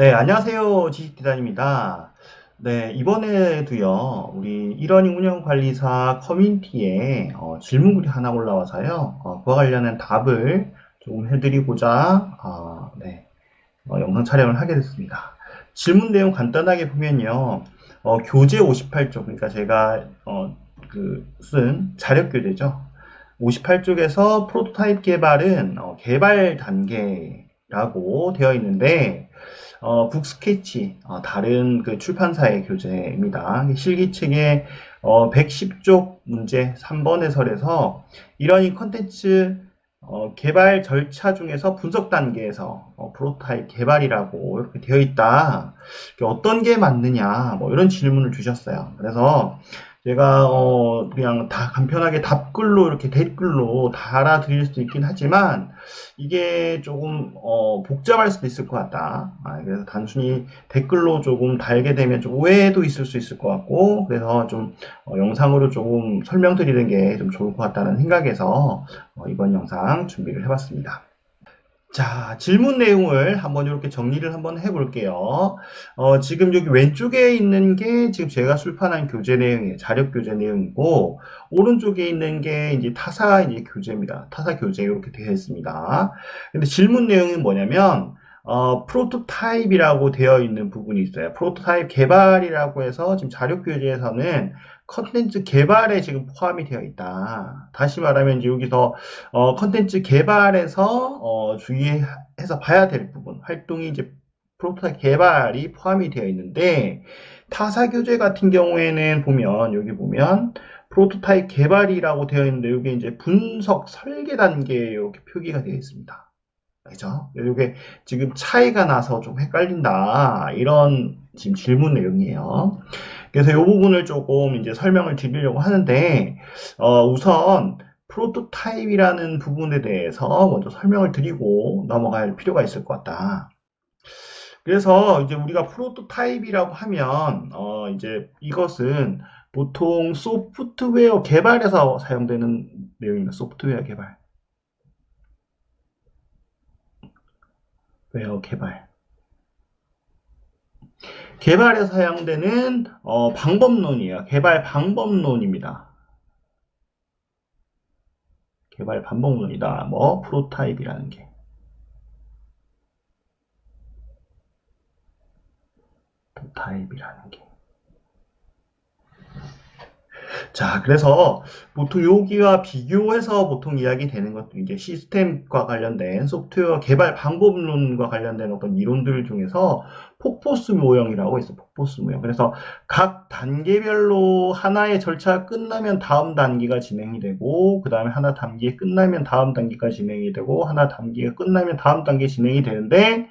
네, 안녕하세요. 지식디자인입니다. 네, 이번에도요, 우리 일원인 운영관리사 커뮤니티에 어, 질문글이 하나 올라와서요, 어, 그와 관련한 답을 조금 해드리고자, 어, 네, 어, 영상 촬영을 하게 됐습니다. 질문 내용 간단하게 보면요, 어, 교재 58쪽, 그러니까 제가 어, 그, 쓴 자력교재죠. 58쪽에서 프로토타입 개발은 어, 개발 단계라고 되어 있는데, 어, 북스케치, 어, 다른 그 출판사의 교재입니다. 실기층의 어, 110쪽 문제 3번 해설에서 이런 이 컨텐츠 어, 개발 절차 중에서 분석 단계에서 어, 프로타입 개발이라고 이렇게 되어 있다. 어떤 게 맞느냐, 뭐 이런 질문을 주셨어요. 그래서 제가 어 그냥 다 간편하게 답글로 이렇게 댓글로 달아드릴 수 있긴 하지만 이게 조금 어 복잡할 수도 있을 것 같다. 아, 그래서 단순히 댓글로 조금 달게 되면 좀 오해도 있을 수 있을 것 같고 그래서 좀 어 영상으로 조금 설명드리는 게 좀 좋을 것 같다는 생각에서 어 이번 영상 준비를 해봤습니다. 자, 질문 내용을 한번 이렇게 정리를 한번 해볼게요. 어, 지금 여기 왼쪽에 있는 게 지금 제가 출판한 교재 내용이에요. 자력 교재 내용이고, 오른쪽에 있는 게 이제 타사 이제 교재입니다. 타사 교재 이렇게 되어 있습니다. 근데 질문 내용은 뭐냐면, 어, 프로토타입이라고 되어 있는 부분이 있어요. 프로토타입 개발이라고 해서 지금 자력 교재에서는 컨텐츠 개발에 지금 포함이 되어 있다. 다시 말하면 이제 여기서 어, 컨텐츠 개발에서 어, 주의해서 봐야 될 부분, 활동이 이제 프로토타입 개발이 포함이 되어 있는데 타사 교재 같은 경우에는 보면 여기 보면 프로토타입 개발이라고 되어 있는데 여기 이제 분석 설계 단계 이렇게 표기가 되어 있습니다. 그죠? 이게 지금 차이가 나서 좀 헷갈린다. 이런 지금 질문 내용이에요. 그래서 이 부분을 조금 이제 설명을 드리려고 하는데, 어, 우선 프로토타입이라는 부분에 대해서 먼저 설명을 드리고 넘어갈 필요가 있을 것 같다. 그래서 이제 우리가 프로토타입이라고 하면, 어, 이제 이것은 보통 소프트웨어 개발에서 사용되는 내용입니다. 소프트웨어 개발. 웨어 개발. 개발에 사용되는 어, 방법론이에요. 개발 방법론입니다. 개발 방법론이다. 뭐 프로타입이라는 게. 프로타입이라는 게. 자, 그래서 보통 여기와 비교해서 보통 이야기 되는 것도 이제 시스템과 관련된 소프트웨어 개발 방법론과 관련된 어떤 이론들 중에서 폭포스 모형이라고 있어. 폭포스 모형. 그래서 각 단계별로 하나의 절차가 끝나면 다음 단계가 진행이 되고, 그 다음에 하나 단계 끝나면 다음 단계가 진행이 되고, 하나 단계가 끝나면 다음 단계 진행이 되는데,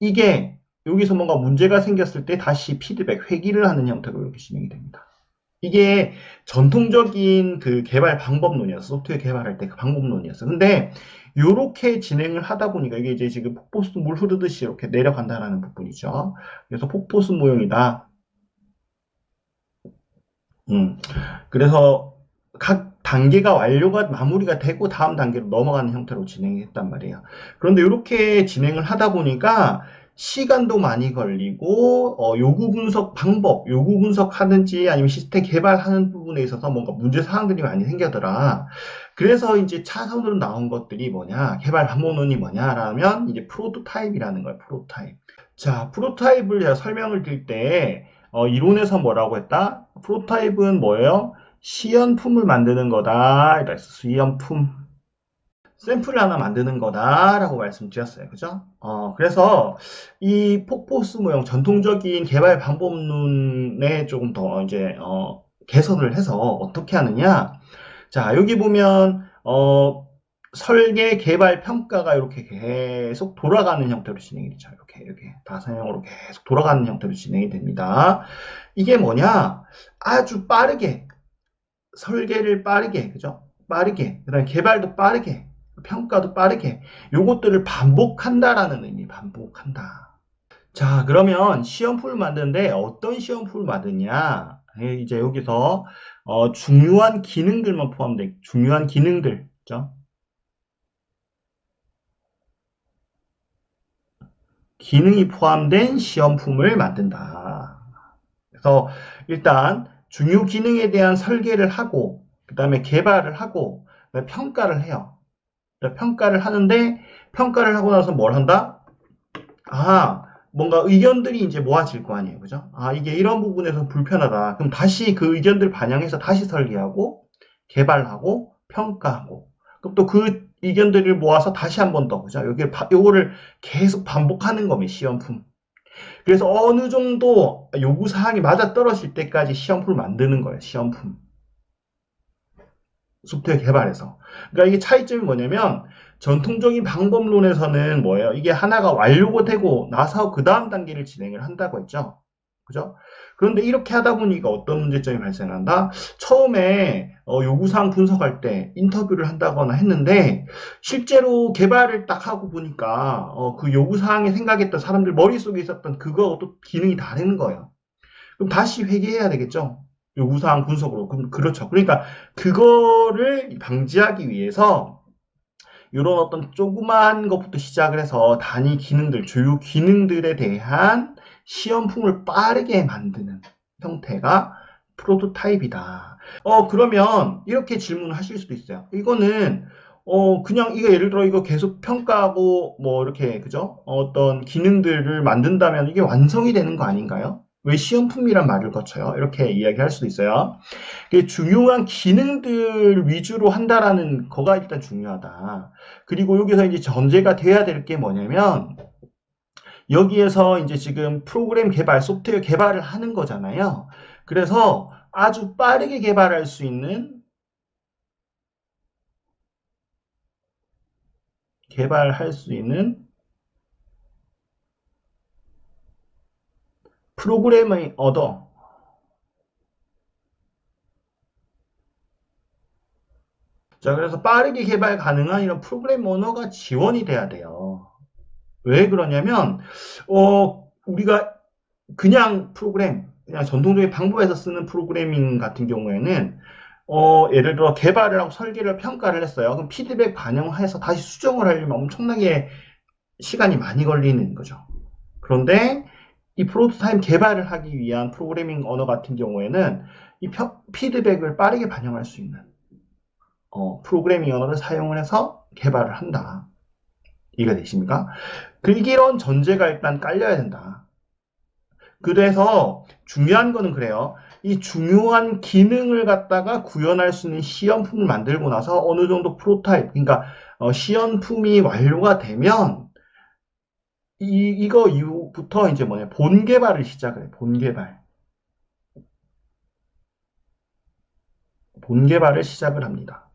이게 여기서 뭔가 문제가 생겼을 때 다시 피드백, 회기를 하는 형태로 이렇게 진행이 됩니다. 이게 전통적인 그 개발 방법론이었어. 소프트웨어 개발할 때 그 방법론이었어. 근데 이렇게 진행을 하다 보니까 이게 이제 지금 폭포수 물 흐르듯이 이렇게 내려간다라는 부분이죠. 그래서 폭포수 모형이다. 음. 그래서 각 단계가 완료가 마무리가 되고 다음 단계로 넘어가는 형태로 진행이 했단 말이에요. 그런데 이렇게 진행을 하다 보니까 시간도 많이 걸리고 어, 요구 분석 방법, 요구 분석하는지 아니면 시스템 개발하는 부분에 있어서 뭔가 문제 사항들이 많이 생겨더라. 그래서 이제 차선으로 나온 것들이 뭐냐, 개발 방법론이 뭐냐라면 이제 프로토타입이라는 거예요. 프로토타입. 자, 프로토타입을 제가 설명을 드릴 때 어, 이론에서 뭐라고 했다? 프로토타입은 뭐예요? 시연품을 만드는 거다. 이랬어. 시연품. 샘플을 하나 만드는 거다라고 말씀드렸어요. 그죠? 어, 그래서 이 폭포스 모형 전통적인 개발 방법론에 조금 더 이제 어, 개선을 해서 어떻게 하느냐? 자, 여기 보면 어, 설계, 개발, 평가가 이렇게 계속 돌아가는 형태로 진행이 되죠. 이렇게, 이렇게 다사형으로 계속 돌아가는 형태로 진행이 됩니다. 이게 뭐냐? 아주 빠르게, 설계를 빠르게, 그죠? 빠르게, 그 다음에 개발도 빠르게, 평가도 빠르게 요것들을 반복한다라는 의미 반복한다. 자 그러면 시험풀을 만드는데 어떤 시험풀을 만드냐 예, 이제 여기서 어, 중요한 기능들만 포함돼 중요한 기능들 그죠? 기능이 포함된 시험품을 만든다. 그래서 일단 중요 기능에 대한 설계를 하고 그 다음에 개발을 하고 평가를 해요. 평가를 하는데 평가를 하고 나서 뭘 한다? 아 뭔가 의견들이 이제 모아질 거 아니에요. 그죠? 아 이게 이런 부분에서 불편하다. 그럼 다시 그 의견들 반영해서 다시 설계하고 개발하고 평가하고 그럼 또 그 의견들을 모아서 다시 한 번 더 그죠? 여기 요거를 계속 반복하는 겁니다. 시험품. 그래서 어느 정도 요구 사항이 맞아 떨어질 때까지 시험품을 만드는 거예요. 시험품. 소프트웨어 개발에서. 그러니까 이게 차이점이 뭐냐면 전통적인 방법론에서는 뭐예요? 이게 하나가 완료가 되고 나서 그 다음 단계를 진행을 한다고 했죠. 그죠? 그런데 이렇게 하다 보니까 어떤 문제점이 발생한다? 처음에 어, 요구사항 분석할 때 인터뷰를 한다거나 했는데 실제로 개발을 딱 하고 보니까 어, 그 요구사항에 생각했던 사람들 머릿속에 있었던 그거하고 또 기능이 다른 거예요. 그럼 다시 회계해야 되겠죠? 요구사항 분석으로. 그럼 그렇죠. 그러니까 그거를 방지하기 위해서 이런 어떤 조그만 것부터 시작을 해서 단위 기능들, 주요 기능들에 대한 시험품을 빠르게 만드는 형태가 프로토타입이다. 어, 그러면 이렇게 질문을 하실 수도 있어요. 이거는 어, 그냥 이거 예를 들어 이거 계속 평가하고 뭐 이렇게 그죠? 어떤 기능들을 만든다면 이게 완성이 되는 거 아닌가요? 왜 시험품이란 말을 거쳐요? 이렇게 이야기할 수도 있어요. 중요한 기능들 위주로 한다라는 거가 일단 중요하다. 그리고 여기서 이제 전제가 돼야 될 게 뭐냐면 여기에서 이제 지금 프로그램 개발, 소프트웨어 개발을 하는 거잖아요. 그래서 아주 빠르게 개발할 수 있는 개발할 수 있는 프로그램의 얻어 자 그래서 빠르게 개발 가능한 이런 프로그램 언어가 지원이 돼야 돼요. 왜 그러냐면 어 우리가 그냥 프로그램 그냥 전통적인 방법에서 쓰는 프로그래밍 같은 경우에는 어, 예를 들어 개발을 하고 설계를 평가를 했어요. 그럼 피드백 반영해서 다시 수정을 하려면 엄청나게 시간이 많이 걸리는 거죠. 그런데 이 프로토타입 개발을 하기 위한 프로그래밍 언어 같은 경우에는 이 피드백을 빠르게 반영할 수 있는 어, 프로그래밍 언어를 사용을 해서 개발을 한다. 이해가 되십니까? 그 이런 전제가 일단 깔려야 된다. 그래서 중요한 거는 그래요. 이 중요한 기능을 갖다가 구현할 수 있는 시험품을 만들고 나서 어느 정도 프로타입, 그러니까 어, 시험품이 완료가 되면 이, 이거 이후부터 이제 뭐냐, 본 개발을 시작을 해, 본 개발. 본 개발을 시작을 합니다.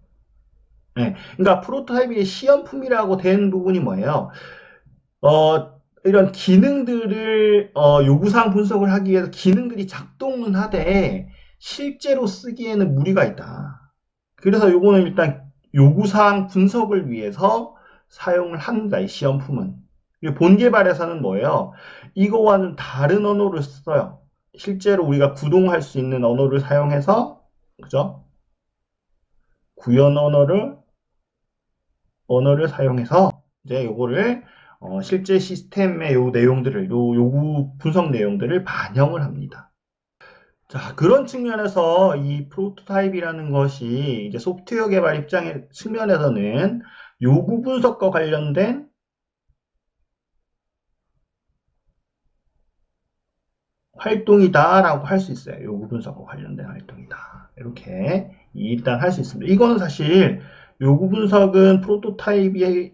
네, 그러니까 프로토타입이 시험품이라고 된 부분이 뭐예요? 어, 이런 기능들을 어, 요구사항 분석을 하기 위해서 기능들이 작동은 하되 실제로 쓰기에는 무리가 있다. 그래서 요거는 일단 요구사항 분석을 위해서 사용을 한다. 이 시험품은. 본 개발에서는 뭐예요? 이거와는 다른 언어를 써요. 실제로 우리가 구동할 수 있는 언어를 사용해서 그죠? 구현 언어를 언어를 사용해서 이제 요거를 어, 실제 시스템의 요 내용들을 요 요구 분석 내용들을 반영을 합니다. 자, 그런 측면에서 이 프로토타입이라는 것이 이제 소프트웨어 개발 입장의 측면에서는 요구 분석과 관련된 활동이다라고 할 수 있어요. 요구 분석과 관련된 활동이다. 이렇게 일단 할 수 있습니다. 이거는 사실 요구 분석은 프로토타입의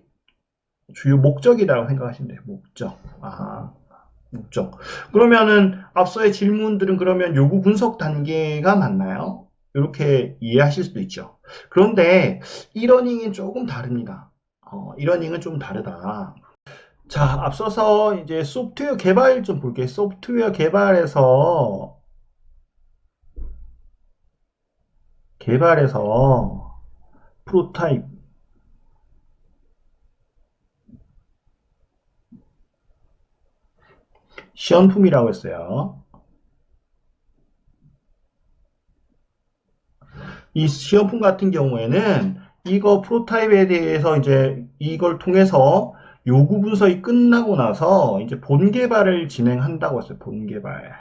주요 목적이라고 생각하시면 돼요. 목적. 아, 목적. 그러면은 앞서의 질문들은 그러면 요구 분석 단계가 맞나요? 이렇게 이해하실 수도 있죠. 그런데 이러닝은 조금 다릅니다. 어, 이러닝은 좀 다르다. 자, 앞서서 이제 소프트웨어 개발 좀 볼게요. 소프트웨어 개발에서 개발에서 프로타입 시험품이라고 했어요. 이 시험품 같은 경우에는 이거 프로타입에 대해서 이제 이걸 통해서 요구 분석이 끝나고 나서 이제 본 개발을 진행한다고 했어요. 본 개발.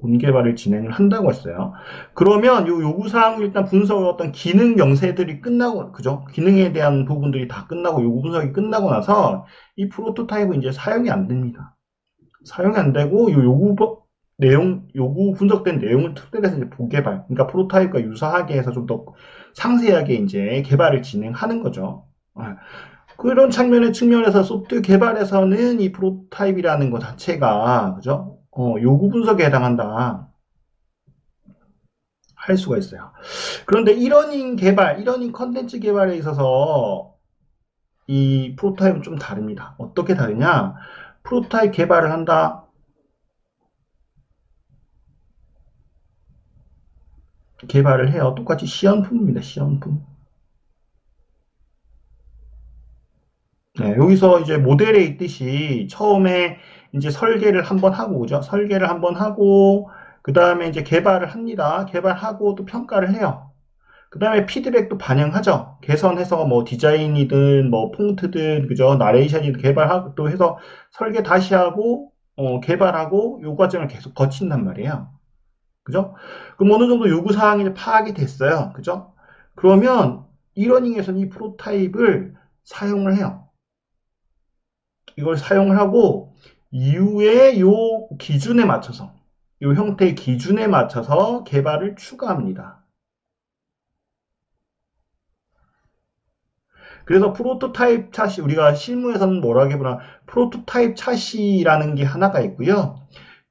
본 개발을 진행을 한다고 했어요. 그러면 요 요구 사항 일단 분석의 어떤 기능 명세들이 끝나고, 그죠? 기능에 대한 부분들이 다 끝나고 요구 분석이 끝나고 나서 이 프로토타입은 이제 사용이 안 됩니다. 사용이 안 되고 요 요구 부- 내용 요구 분석된 내용을 특별해서 이제 보개발, 그러니까 프로타입과 유사하게 해서 좀 더 상세하게 이제 개발을 진행하는 거죠. 아, 그런 측면의 측면에서 소프트웨어 개발에서는 이 프로타입이라는 것 자체가 그죠? 어, 요구 분석에 해당한다. 할 수가 있어요. 그런데 이러닝 개발, 이러닝 컨텐츠 개발에 있어서 이 프로타입은 좀 다릅니다. 어떻게 다르냐? 프로타입 개발을 한다. 개발을 해요. 똑같이 시연품입니다. 시연품. 네, 여기서 이제 모델에 있듯이 처음에 이제 설계를 한번 하고, 그죠? 설계를 한번 하고, 그 다음에 이제 개발을 합니다. 개발하고 또 평가를 해요. 그 다음에 피드백도 반영하죠. 개선해서 뭐 디자인이든 뭐 폰트든, 그죠? 나레이션이든 개발하고 또 해서 설계 다시 하고, 어, 개발하고 요 과정을 계속 거친단 말이에요. 그죠? 그럼 어느 정도 요구 사항이 파악이 됐어요. 그죠? 그러면 이러닝에서는 이 프로타입을 사용을 해요. 이걸 사용을 하고 이후에 요 기준에 맞춰서 요 형태의 기준에 맞춰서 개발을 추가합니다. 그래서 프로토타입 차시 우리가 실무에서는 뭐라고 해보나 프로토타입 차시라는 게 하나가 있고요.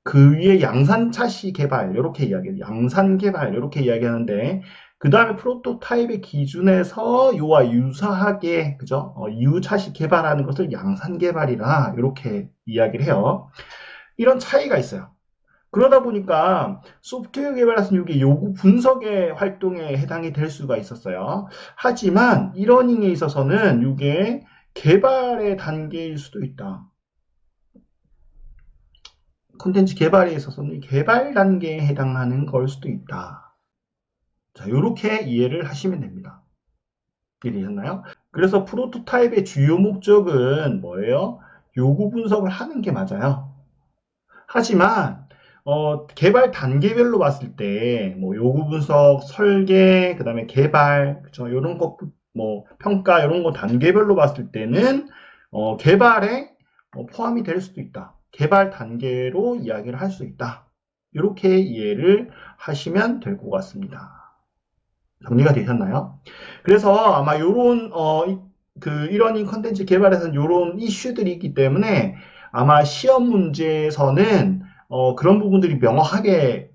그 위에 양산 차시 개발 이렇게 이야기해요. 양산 개발 이렇게 이야기하는데 그 다음에 프로토타입의 기준에서 요와 유사하게 그죠? 어, 이후 차시 개발하는 것을 양산 개발이라 이렇게 이야기를 해요. 이런 차이가 있어요. 그러다 보니까 소프트웨어 개발에서는 이게 요구 분석의 활동에 해당이 될 수가 있었어요. 하지만 이러닝에 있어서는 이게 개발의 단계일 수도 있다. 콘텐츠 개발에 있어서는 개발 단계에 해당하는 걸 수도 있다. 자, 이렇게 이해를 하시면 됩니다. 이해되셨나요? 그래서 프로토타입의 주요 목적은 뭐예요? 요구 분석을 하는 게 맞아요. 하지만 어, 개발 단계별로 봤을 때, 뭐, 요구 분석, 설계, 그 다음에 개발, 그죠? 요런 것, 뭐, 평가, 요런 거 단계별로 봤을 때는, 어, 개발에 어, 포함이 될 수도 있다. 개발 단계로 이야기를 할 수 있다. 이렇게 이해를 하시면 될 것 같습니다. 정리가 되셨나요? 그래서 아마 요런, 어, 이- 그, 이러닝 컨텐츠 개발에서는 요런 이슈들이 있기 때문에 아마 시험 문제에서는 어, 그런 부분들이 명확하게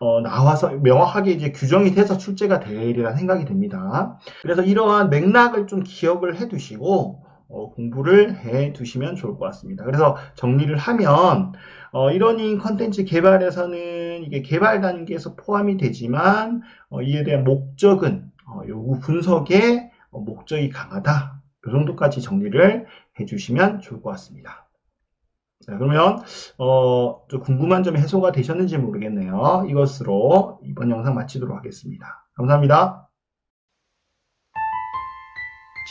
어, 나와서 명확하게 이제 규정이 돼서 출제가 되리라 생각이 됩니다. 그래서 이러한 맥락을 좀 기억을 해 두시고 어, 공부를 해 두시면 좋을 것 같습니다. 그래서 정리를 하면 어, 이러닝 컨텐츠 개발에서는 이게 개발 단계에서 포함이 되지만 어, 이에 대한 목적은 어, 요구 분석의 어, 목적이 강하다. 이 정도까지 정리를 해 주시면 좋을 것 같습니다. 자, 그러면 어, 좀 궁금한 점이 해소가 되셨는지 모르겠네요. 이것으로 이번 영상 마치도록 하겠습니다. 감사합니다.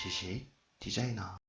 지식 디자이너